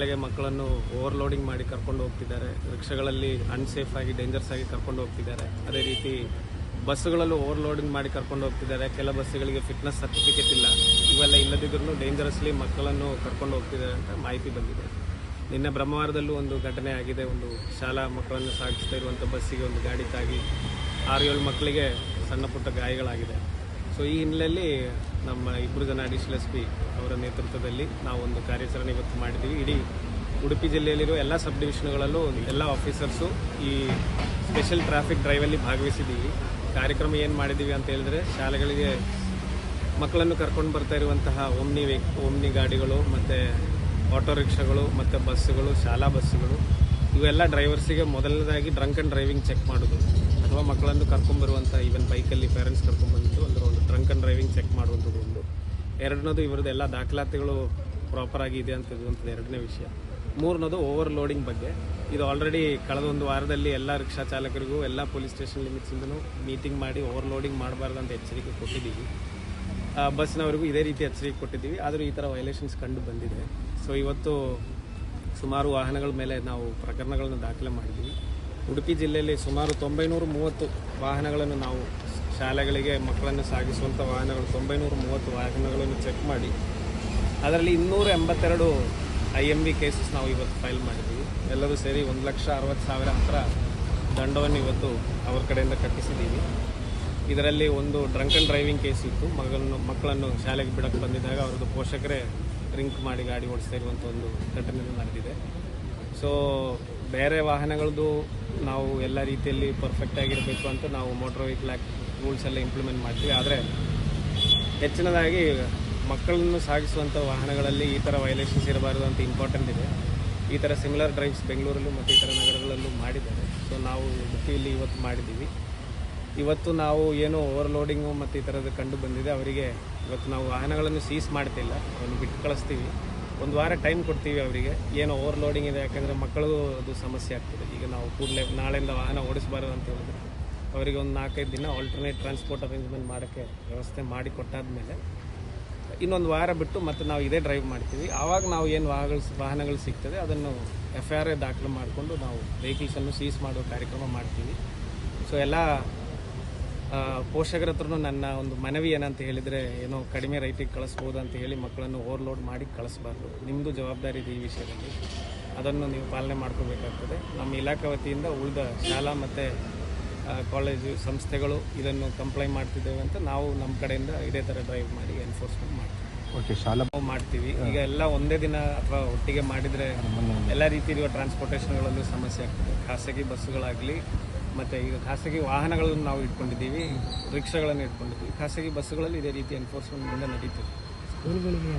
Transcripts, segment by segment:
ಶಾಲೆಗೆ ಮಕ್ಕಳನ್ನು ಓವರ್ಲೋಡಿಂಗ್ ಮಾಡಿ ಕರ್ಕೊಂಡು ಹೋಗ್ತಿದ್ದಾರೆ. ರಿಕ್ಷಾಗಳಲ್ಲಿ ಅನ್ಸೇಫ್ ಆಗಿ ಡೇಂಜರ್ಸ್ ಆಗಿ ಕರ್ಕೊಂಡು ಹೋಗ್ತಿದ್ದಾರೆ. ಅದೇ ರೀತಿ ಬಸ್ಸುಗಳಲ್ಲೂ ಓವರ್ಲೋಡಿಂಗ್ ಮಾಡಿ ಕರ್ಕೊಂಡು ಹೋಗ್ತಿದ್ದಾರೆ. ಕೆಲ ಬಸ್ಸುಗಳಿಗೆ ಫಿಟ್ನೆಸ್ ಸರ್ಟಿಫಿಕೇಟ್ ಇಲ್ಲ. ಇವೆಲ್ಲ ಇಲ್ಲದಿದ್ರೂ ಡೇಂಜರಸ್ಲಿ ಮಕ್ಕಳನ್ನು ಕರ್ಕೊಂಡು ಹೋಗ್ತಿದ್ದಾರೆ ಅಂತ ಮಾಹಿತಿ ಬಂದಿದೆ. ನಿನ್ನೆ ಬ್ರಹ್ಮವಾರದಲ್ಲೂ ಒಂದು ಘಟನೆ ಆಗಿದೆ. ಒಂದು ಶಾಲಾ ಮಕ್ಕಳನ್ನು ಸಾಗಿಸ್ತಾ ಇರುವಂಥ ಬಸ್ಸಿಗೆ ಒಂದು ಗಾಡಿ ತಾಗಿ ಆರು ಏಳು ಮಕ್ಕಳಿಗೆ ಸಣ್ಣ ಪುಟ್ಟ ಗಾಯಗಳಾಗಿದೆ. ಸೊ ಈ ಹಿನ್ನೆಲೆಯಲ್ಲಿ ನಮ್ಮ ಇಬ್ಬರು ಜನ ಅಡಿಷನಲ್ ಎಸ್ ಪಿ ಅವರ ನೇತೃತ್ವದಲ್ಲಿ ನಾವು ಒಂದು ಕಾರ್ಯಾಚರಣೆ ಇವತ್ತು ಮಾಡಿದ್ದೀವಿ. ಇಡೀ ಉಡುಪಿ ಜಿಲ್ಲೆಯಲ್ಲಿರುವ ಎಲ್ಲ ಸಬ್ ಡಿವಿಷನ್ಗಳಲ್ಲೂ ಎಲ್ಲ ಆಫೀಸರ್ಸು ಈ ಸ್ಪೆಷಲ್ ಟ್ರಾಫಿಕ್ ಡ್ರೈವಲ್ಲಿ ಭಾಗವಹಿಸಿದ್ದೀವಿ. ಕಾರ್ಯಕ್ರಮ ಏನು ಮಾಡಿದ್ದೀವಿ ಅಂತ ಹೇಳಿದ್ರೆ ಶಾಲೆಗಳಿಗೆ ಮಕ್ಕಳನ್ನು ಕರ್ಕೊಂಡು ಬರ್ತಾ ಇರುವಂತಹ ಓಮ್ನಿ ವೆಹಿ ಓಮ್ನಿ ಗಾಡಿಗಳು ಮತ್ತು ಆಟೋ ರಿಕ್ಷಾಗಳು ಮತ್ತು ಬಸ್ಸುಗಳು, ಶಾಲಾ ಬಸ್ಸುಗಳು, ಇವೆಲ್ಲ ಡ್ರೈವರ್ಸಿಗೆ ಮೊದಲನೇದಾಗಿ ಡ್ರಂಕ್ ಆ್ಯಂಡ್ ಡ್ರೈವಿಂಗ್ ಚೆಕ್ ಮಾಡೋದು ಅಥವಾ ಮಕ್ಕಳನ್ನು ಕರ್ಕೊಂಬರುವಂಥ ಈವನ್ ಬೈಕಲ್ಲಿ ಪೇರೆಂಟ್ಸ್ ಕರ್ಕೊಂಡ್ಬಂದಿದ್ದು ಒಂದು ಡ್ರಂಕ್ ಡ್ರೈವಿಂಗ್ ಚೆಕ್ ಮಾಡುವಂಥದ್ದು ಒಂದು. ಎರಡನೇದು ಇವರದ್ದು ದಾಖಲಾತಿಗಳು ಪ್ರಾಪರ್ ಆಗಿ ಇದೆ ಅಂತ ಇರುವಂಥದ್ದು ಎರಡನೇ ವಿಷಯ. ಮೂರನೇದು ಓವರ್ ಲೋಡಿಂಗ್ ಬಗ್ಗೆ. ಇದು ಆಲ್ರೆಡಿ ಕಳೆದ ಒಂದು ವಾರದಲ್ಲಿ ಎಲ್ಲ ರಿಕ್ಷಾ ಚಾಲಕರಿಗೂ, ಎಲ್ಲ ಪೊಲೀಸ್ ಸ್ಟೇಷನ್ ಲಿಮಿಟ್ಸಿಂದನೂ ಮೀಟಿಂಗ್ ಮಾಡಿ ಓವರ್ ಲೋಡಿಂಗ್ ಮಾಡಬಾರ್ದು ಅಂತ ಎಚ್ಚರಿಕೆ ಕೊಟ್ಟಿದ್ದೀವಿ. ಬಸ್ನವರಿಗೂ ಇದೇ ರೀತಿ ಎಚ್ಚರಿಕೆ ಕೊಟ್ಟಿದ್ದೀವಿ. ಆದರೂ ಈ ಥರ ವೈಲೇಷನ್ಸ್ ಕಂಡು ಬಂದಿದೆ. ಸೊ ಇವತ್ತು ಸುಮಾರು ವಾಹನಗಳ ಮೇಲೆ ನಾವು ಪ್ರಕರಣಗಳನ್ನು ದಾಖಲೆ ಮಾಡಿದ್ದೀವಿ. ಉಡುಪಿ ಜಿಲ್ಲೆಯಲ್ಲಿ ಸುಮಾರು ತೊಂಬೈನೂರ ಮೂವತ್ತು ವಾಹನಗಳನ್ನು ನಾವು ಶಾಲೆಗಳಿಗೆ ಮಕ್ಕಳನ್ನು ಸಾಗಿಸುವಂಥ ವಾಹನಗಳು, ತೊಂಬೈನೂರ ಮೂವತ್ತು ವಾಹನಗಳನ್ನು ಚೆಕ್ ಮಾಡಿ. ಅದರಲ್ಲಿ ಇನ್ನೂರ ಎಂಬತ್ತೆರಡು ಐ ಎಂ ಬಿ ಕೇಸಸ್ ನಾವು ಇವತ್ತು ಫೈಲ್ ಮಾಡಿದ್ದೀವಿ ಎಲ್ಲರೂ ಸೇರಿ ಒಂದು ಲಕ್ಷ ಅರವತ್ತು ಸಾವಿರ ಹತ್ರ ದಂಡವನ್ನು ಇವತ್ತು ಅವ್ರ ಕಡೆಯಿಂದ ಕಟ್ಟಿಸಿದ್ದೀವಿ. ಇದರಲ್ಲಿ ಒಂದು ಡ್ರಂಕ್ ಆ್ಯಂಡ್ ಡ್ರೈವಿಂಗ್ ಕೇಸ್ ಇತ್ತು. ಮಗಳನ್ನು ಮಕ್ಕಳನ್ನು ಶಾಲೆಗೆ ಬಿಡಕ್ಕೆ ಬಂದಿದ್ದಾಗ ಅವ್ರದ್ದು ಪೋಷಕರೇ ಡ್ರಿಂಕ್ ಮಾಡಿ ಗಾಡಿ ಓಡಿಸ್ತಾ ಇರುವಂಥ ಒಂದು ಘಟನೆ ನಡೆದಿದೆ. ಸೊ ಬೇರೆ ವಾಹನಗಳದ್ದು ನಾವು ಎಲ್ಲ ರೀತಿಯಲ್ಲಿ ಪರ್ಫೆಕ್ಟ್ ಆಗಿರಬೇಕು ಅಂತ ನಾವು ಮೋಟ್ರ್ ವೆಹಿಕಲ್ ಆ್ಯಕ್ಟ್ ರೂಲ್ಸ್ ಎಲ್ಲ ಇಂಪ್ಲಿಮೆಂಟ್ ಮಾಡ್ತೀವಿ. ಆದರೆ ಹೆಚ್ಚಿನದಾಗಿ ಮಕ್ಕಳನ್ನು ಸಾಗಿಸುವಂಥ ವಾಹನಗಳಲ್ಲಿ ಈ ಥರ ವೈಲೇಷನ್ಸ್ ಇರಬಾರ್ದು ಅಂತ ಇಂಪಾರ್ಟೆಂಟ್ ಇದೆ. ಈ ಥರ ಸಿಮಿಲರ್ ಡ್ರೈವ್ಸ್ ಬೆಂಗಳೂರಲ್ಲೂ ಮತ್ತು ಇತರ ನಗರಗಳಲ್ಲೂ ಮಾಡಿದ್ದಾರೆ. ಸೊ ನಾವು ಇಲ್ಲಿ ಇವತ್ತು ಮಾಡಿದ್ದೀವಿ. ಇವತ್ತು ನಾವು ಏನು ಓವರ್ಲೋಡಿಂಗು ಮತ್ತು ಈ ಥರದ್ದು ಕಂಡು ಬಂದಿದೆ. ಅವರಿಗೆ ಇವತ್ತು ನಾವು ವಾಹನಗಳನ್ನು ಸೀಸ್ ಮಾಡ್ತಿಲ್ಲ. ಅವನು ಬಿಟ್ಟು ಕಳಿಸ್ತೀವಿ. ಒಂದು ವಾರ ಟೈಮ್ ಕೊಡ್ತೀವಿ ಅವರಿಗೆ. ಏನು ಓವರ್ಲೋಡಿಂಗ್ ಇದೆ ಯಾಕಂದರೆ ಮಕ್ಕಳಿಗೂ ಅದು ಸಮಸ್ಯೆ ಆಗ್ತದೆ. ಈಗ ನಾವು ಕೂಡಲೇ ನಾಳೆಯಿಂದ ವಾಹನ ಓಡಿಸಬಾರ್ದು ಅಂತ ಹೇಳಿದ್ರೆ. ಅವರಿಗೆ ಒಂದು ನಾಲ್ಕೈದು ದಿನ ಆಲ್ಟರ್ನೇಟ್ ಟ್ರಾನ್ಸ್ಪೋರ್ಟ್ ಅರೇಂಜ್ಮೆಂಟ್ ಮಾಡೋಕ್ಕೆ ವ್ಯವಸ್ಥೆ ಮಾಡಿ ಕೊಟ್ಟಾದ್ಮೇಲೆ ಇನ್ನೊಂದು ವಾರ ಬಿಟ್ಟು ಮತ್ತೆ ನಾವು ಇದೇ ಡ್ರೈವ್ ಮಾಡ್ತೀವಿ. ಆವಾಗ ನಾವು ಏನು ವಾಹನಗಳು ವಾಹನಗಳು ಸಿಗ್ತದೆ ಅದನ್ನು ಎಫ್ ಐ ಆರ್ ದಾಖಲು ಮಾಡಿಕೊಂಡು ನಾವು ವೆಹಿಕಲ್ಸನ್ನು ಸೀಸ್ ಮಾಡೋ ಕಾರ್ಯಕ್ರಮ ಮಾಡ್ತೀವಿ. ಸೊ ಎಲ್ಲ ಆ, ಪೋಷಕರ ಹತ್ರನೂ ನನ್ನ ಒಂದು ಮನವಿ ಏನಂತ ಹೇಳಿದರೆ ಏನೋ ಕಡಿಮೆ ರೈಟಿಗೆ ಕಳಿಸ್ಬೋದು ಅಂತ ಹೇಳಿ ಮಕ್ಕಳನ್ನು ಓವರ್ಲೋಡ್ ಮಾಡಿ ಕಳಿಸ್ಬಾರ್ದು. ನಿಮ್ಮದು ಜವಾಬ್ದಾರಿ ಇದೆ ಈ ವಿಷಯದಲ್ಲಿ. ಅದನ್ನು ನೀವು ಪಾಲನೆ ಮಾಡ್ಕೋಬೇಕಾಗ್ತದೆ. ನಮ್ಮ ಇಲಾಖೆ ವತಿಯಿಂದ ಉಳಿದ ಶಾಲಾ ಮತ್ತು ಕಾಲೇಜು ಸಂಸ್ಥೆಗಳು ಇದನ್ನು ಕಂಪ್ಲೈ ಮಾಡ್ತಿದ್ದೇವೆ ಅಂತ ನಾವು ನಮ್ಮ ಕಡೆಯಿಂದ ಇದೇ ಥರ ಡ್ರೈವ್ ಮಾಡಿ ಎನ್ಫೋರ್ಸ್ಮೆಂಟ್ ಮಾಡ್ತೀವಿ. ಓಕೆ ಶಾಲಾ ನಾವು ಮಾಡ್ತೀವಿ. ಈಗ ಎಲ್ಲ ಒಂದೇ ದಿನ ಅಥವಾ ಒಟ್ಟಿಗೆ ಮಾಡಿದರೆ ಎಲ್ಲ ರೀತಿ ಇರುವ ಟ್ರಾನ್ಸ್ಪೋರ್ಟೇಷನ್ಗಳಲ್ಲೂ ಸಮಸ್ಯೆ ಆಗ್ತದೆ. ಖಾಸಗಿ ಬಸ್ಸುಗಳಾಗಲಿ ಮತ್ತು ಈಗ ಖಾಸಗಿ ವಾಹನಗಳನ್ನು ನಾವು ಇಟ್ಕೊಂಡಿದ್ದೀವಿ ರಿಕ್ಷಾಗಳನ್ನು ಇಟ್ಕೊಂಡಿದ್ದೀವಿ. ಖಾಸಗಿ ಬಸ್ಸುಗಳಲ್ಲಿ ಇದೇ ರೀತಿ ಎನ್ಫೋರ್ಸ್ಮೆಂಟ್ ಮುಂದೆ ನಡೀತದೆ. ಸ್ಕೂಲ್ಗಳಿಗೆ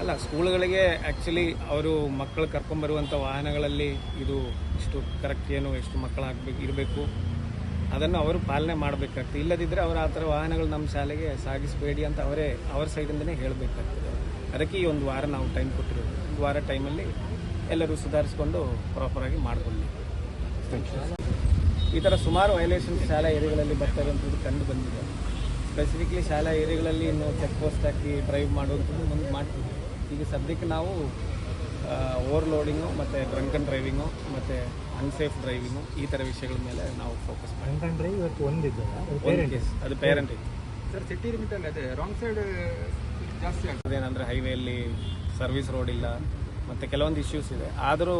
ಅಲ್ಲ ಸ್ಕೂಲ್ಗಳಿಗೆ ಆ್ಯಕ್ಚುಲಿ ಅವರು ಮಕ್ಕಳು ಕರ್ಕೊಂಬರುವಂಥ ವಾಹನಗಳಲ್ಲಿ ಇದು ಇಷ್ಟು ಕರೆಕ್ಟ್ ಏನು ಎಷ್ಟು ಮಕ್ಕಳು ಆಗಬೇಕು ಇರಬೇಕು. ಅದನ್ನು ಅವರು ಪಾಲನೆ ಮಾಡಬೇಕಾಗ್ತದೆ. ಇಲ್ಲದಿದ್ದರೆ ಅವರು ಆ ಥರ ವಾಹನಗಳು ನಮ್ಮ ಶಾಲೆಗೆ ಸಾಗಿಸಬೇಡಿ ಅಂತ ಅವರೇ ಅವರ ಸೈಡಿಂದನೇ ಹೇಳಬೇಕಾಗ್ತದೆ. ಅದಕ್ಕೆ ಈ ಒಂದು ವಾರ ನಾವು ಟೈಮ್ ಕೊಟ್ಟಿರೋದು. ಒಂದು ವಾರ ಟೈಮಲ್ಲಿ ಎಲ್ಲರೂ ಸುಧಾರಿಸ್ಕೊಂಡು ಪ್ರಾಪರಾಗಿ ಮಾಡಿಕೊಳ್ಳಿ. ಈ ಥರ ಸುಮಾರು ವೈಲೇಷನ್ ಶಾಲಾ ಏರಿಯಾಗಳಲ್ಲಿ ಬರ್ತವೆ ಅಂತ ಕಂಡು ಬಂದಿದೆ. ಸ್ಪೆಸಿಫಿಕ್ಲಿ ಶಾಲಾ ಏರಿಯಾಗಳಲ್ಲಿ ಇನ್ನು ಚೆಕ್ ಪೋಸ್ಟ್ ಹಾಕಿ ಡ್ರೈವ್ ಮಾಡುವಂಥದ್ದು ಮುಂದೆ ಮಾಡ್ತೀವಿ. ಈಗ ಸದ್ಯಕ್ಕೆ ನಾವು ಓವರ್ಲೋಡಿಂಗು ಮತ್ತು ಡ್ರಂಕನ್ ಡ್ರೈವಿಂಗು ಮತ್ತು ಅನ್ಸೇಫ್ ಡ್ರೈವಿಂಗು ಈ ಥರ ವಿಷಯಗಳ ಮೇಲೆ ನಾವು ಫೋಕಸ್ ಮಾಡ್ತೀವಿ. ಅಂತಂದ್ರೆ ಇವತ್ತು ಒಂದಿದ್ದು ಒಂದು ಕೇಸ್ ಅದು ಪೇರೆಂಟ್ ಸರ್ ಸಿಟಿ ಲಿಮಿಟಲ್ಲಿ ಅದೇ ರಾಂಗ್ ಸೈಡ್ ಜಾಸ್ತಿ ಆಗ್ತದೆ ಅದೇನಂದರೆ ಹೈವೇಯಲ್ಲಿ ಸರ್ವಿಸ್ ರೋಡ್ ಇಲ್ಲ ಮತ್ತು ಕೆಲವೊಂದು ಇಶ್ಯೂಸ್ ಇದೆ. ಆದರೂ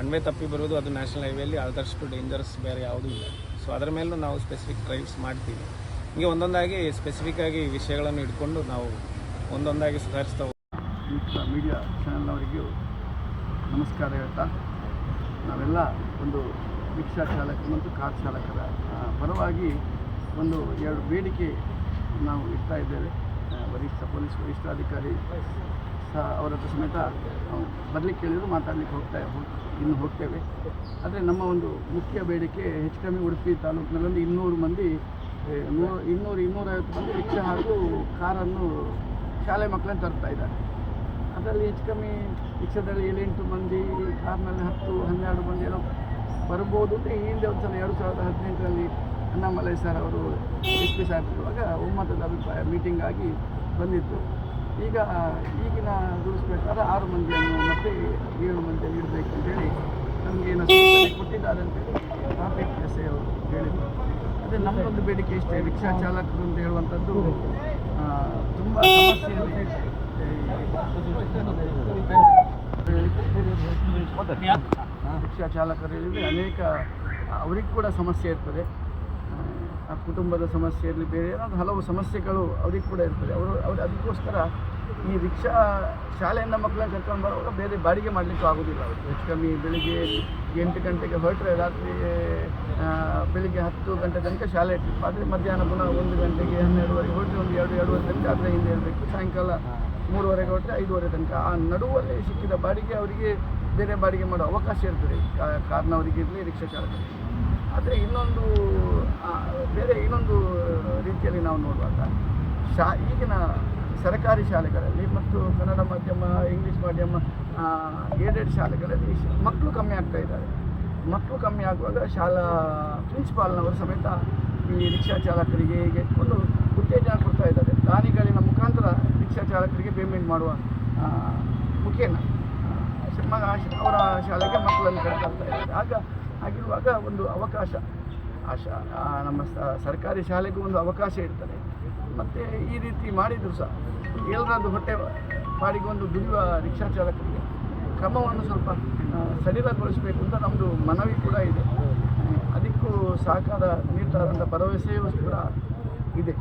ಒನ್ ವೇ ತಪ್ಪಿ ಬರೋದು ಅದು ನ್ಯಾಷನಲ್ ಹೈವೇಲಿ ಆದಷ್ಟು ಡೇಂಜರಸ್ ಬೇರೆ ಯಾವುದೂ ಇಲ್ಲ. ಸೊ ಅದರ ಮೇಲೂ ನಾವು ಸ್ಪೆಸಿಫಿಕ್ ಡ್ರೈವ್ಸ್ ಮಾಡ್ತೀವಿ. ಹೀಗೆ ಒಂದೊಂದಾಗಿ ಸ್ಪೆಸಿಫಿಕ್ ಆಗಿ ವಿಷಯಗಳನ್ನು ಇಟ್ಕೊಂಡು ನಾವು ಒಂದೊಂದಾಗಿ ಸುಧಾರಿಸ್ತಾ. ಮಿತ್ರ ಮೀಡಿಯಾ ಚಾನಲ್ನವರಿಗೂ ನಮಸ್ಕಾರ ಹೇಳ್ತಾ, ನಾವೆಲ್ಲ ಒಂದು ರಿಕ್ಷಾ ಚಾಲಕ ಮತ್ತು ಕಾರ್ ಚಾಲಕರ ಪರವಾಗಿ ಒಂದು ಎರಡು ಬೇಡಿಕೆ ನಾವು ಇಡ್ತಾ ಇದ್ದೇವೆ ವರಿಷ್ಠ ಪೊಲೀಸ್ ವರಿಷ್ಠಾಧಿಕಾರಿ ಸಹ ಅವರ ಹತ್ರ ಸಮೇತ ನಾವು ಬರಲಿಕ್ಕೆ ಹೇಳಿದ್ರು, ಮಾತಾಡಲಿಕ್ಕೆ ಹೋಗ್ತಾ ಇನ್ನು ಹೋಗ್ತೇವೆ ಆದರೆ ನಮ್ಮ ಒಂದು ಮುಖ್ಯ ಬೇಡಿಕೆ ಹೆಚ್ಚು ಕಮ್ಮಿ ಉಡುಪಿ ತಾಲೂಕಿನಲ್ಲಿ ಇನ್ನೂರು ಮಂದಿ ನೂರು, ಇನ್ನೂರು, ಇನ್ನೂರೈವತ್ತು ಮಂದಿ ರಿಕ್ಷಾ ಹಾಗೂ ಕಾರನ್ನು ಶಾಲೆ ಮಕ್ಕಳನ್ನು ತರ್ತಾ ಇದ್ದಾರೆ. ಅದರಲ್ಲಿ ಹೆಚ್ಚು ಕಮ್ಮಿ ರಿಕ್ಷಾದಲ್ಲಿ ಏಳೆಂಟು ಮಂದಿ, ಕಾರ್ನಲ್ಲಿ ಹತ್ತು, ಹನ್ನೆರಡು ಮಂದಿ ಏನೋ ಬರ್ಬೋದು ಅಂತ ಈ ಹಿಂದೆ ಒಂದು ಸಲ ಎರಡು ಸಾವಿರದ ಹದಿನೆಂಟರಲ್ಲಿ ಅಣ್ಣಾಮಲೈ ಸರ್ ಅವರು ಎಸ್ ಪಿ ಸಾಹೇಬ್ ಇರುವಾಗ ಒಮ್ಮತದ ಅಭಿಪ್ರಾಯ ಮೀಟಿಂಗ್ ಆಗಿ ಬಂದಿತ್ತು. ಈಗ ಈಗಿನ ರೂಲ್ಸ್ ಪ್ರಕಾರ ಆರು ಮಂದಿಯನ್ನು ಮತ್ತೆ ಏಳು ಮಂದಿ ಇಡಬೇಕು ಅಂತೇಳಿ ನಮಗೆ ಏನು ಕೊಟ್ಟಿದ್ದಾರೆ ಅಂತೇಳಿ ಟ್ರಾಫಿಕ್ ಎಸ್ ಐ ಅವರು ಹೇಳಿದರು. ಅದೇ ನಮ್ಮದೊಂದು ಬೇಡಿಕೆ ಇಷ್ಟೇ, ರಿಕ್ಷಾ ಚಾಲಕರು ಅಂತ ಹೇಳುವಂಥದ್ದು ತುಂಬ ರಿಕ್ಷಾ ಚಾಲಕರು ಅನೇಕ, ಅವ್ರಿಗೆ ಕೂಡ ಸಮಸ್ಯೆ ಇರ್ತದೆ. ಆ, ಕುಟುಂಬದ ಸಮಸ್ಯೆ ಇರಲಿ ಬೇರೆ ಏನಾದರೂ ಹಲವು ಸಮಸ್ಯೆಗಳು ಅವ್ರಿಗೆ ಕೂಡ ಇರ್ತದೆ. ಅವರು, ಅವ್ರು ಅದಕ್ಕೋಸ್ಕರ ಈ ರಿಕ್ಷಾ ಶಾಲೆಯಿಂದ ಮಕ್ಕಳನ್ನ ಕರ್ಕೊಂಡು ಬರುವಾಗ ಬೇರೆ ಬಾಡಿಗೆ ಮಾಡಲಿಕ್ಕೂ ಆಗೋದಿಲ್ಲ. ಅವರು ಹೆಚ್ಚು ಕಮ್ಮಿ ಬೆಳಿಗ್ಗೆ ಎಂಟು ಗಂಟೆಗೆ ಹೊರಟ್ರೆ ರಾತ್ರಿ ಬೆಳಿಗ್ಗೆ ಹತ್ತು ಗಂಟೆ ತನಕ ಶಾಲೆ ಇರ್ತಿತ್ತು. ಆದರೆ ಮಧ್ಯಾಹ್ನ ಪುನಃ ಒಂದು ಗಂಟೆಗೆ ಹನ್ನೆರಡುವರೆಗೆ ಹೊರಟ್ರೆ ಒಂದು ಎರಡು ಎರಡುವರೆ ತನಕ ಅದರ ಹಿಂದೆ ಇರಬೇಕು. ಸಾಯಂಕಾಲ ಮೂರುವರೆಗೆ ಹೊರಟ್ರೆ ಐದುವರೆ ತನಕ. ಆ ನಡುವಲ್ಲಿ ಸಿಕ್ಕಿದ ಬಾಡಿಗೆ ಅವರಿಗೆ ಬೇರೆ ಬಾಡಿಗೆ ಮಾಡೋ ಅವಕಾಶ ಇರ್ತದೆ. ಕಾರ್ನವರಿಗೆ ಇರಲಿ ರಿಕ್ಷಾ ಚಾಲಕರಿಗೆ ಆದರೆ ಇನ್ನೊಂದು ಬೇರೆ ಇನ್ನೊಂದು ರೀತಿಯಲ್ಲಿ ನಾವು ನೋಡುವಾಗ ಶಾ ಈಗಿನ ಸರ್ಕಾರಿ ಶಾಲೆಗಳಲ್ಲಿ ಮತ್ತು ಕನ್ನಡ ಮಾಧ್ಯಮ, ಇಂಗ್ಲೀಷ್ ಮಾಧ್ಯಮ ಏಡೆಡ್ ಶಾಲೆಗಳಲ್ಲಿ ಮಕ್ಕಳು ಕಮ್ಮಿ ಆಗ್ತಾ ಇದ್ದಾರೆ. ಮಕ್ಕಳು ಕಮ್ಮಿ ಆಗುವಾಗ ಶಾಲಾ ಪ್ರಿನ್ಸಿಪಾಲ್ನವರು ಸಮೇತ ಈ ರಿಕ್ಷಾ ಚಾಲಕರಿಗೆ ಹೀಗೆ ಒಂದು ಉತ್ತೇಜನ ಕೊಡ್ತಾ ಇದ್ದಾರೆ. ದಾನಿಗಳಿನ ಮುಖಾಂತರ ರಿಕ್ಷಾ ಚಾಲಕರಿಗೆ ಪೇಮೆಂಟ್ ಮಾಡುವ ಮುಖೇನ ಶ- ಅವರ ಶಾಲೆಗೆ ಮಕ್ಕಳನ್ನು ಕರ್ಕೊಳ್ತಾ ಇದ್ದಾರೆ. ಆಗ ಆಗಿರುವಾಗ ಒಂದು ಅವಕಾಶ ಆ ಶಾ ನಮ್ಮ ಸರ್ಕಾರಿ ಶಾಲೆಗೂ ಒಂದು ಅವಕಾಶ ಇರ್ತದೆ. ಮತ್ತು ಈ ರೀತಿ ಮಾಡಿದ್ರು ಸಹ. ಎಲ್ಲರದ್ದು ಹೊಟ್ಟೆ ಬಾಡಿಗೆ ಒಂದು ದುಡಿಯುವ ರಿಕ್ಷಾ ಚಾಲಕರಿಗೆ ಕ್ರಮವನ್ನು ಸ್ವಲ್ಪ ಸಡಿಲಗೊಳಿಸಬೇಕು ಅಂತ ನಮ್ಮದು ಮನವಿ ಕೂಡ ಇದೆ. ಅದಕ್ಕೂ ಸಹಕಾರ ನೀಡ್ತಾರಂಥ ಭರವಸೆಯೂ ಕೂಡ ಇದೆ.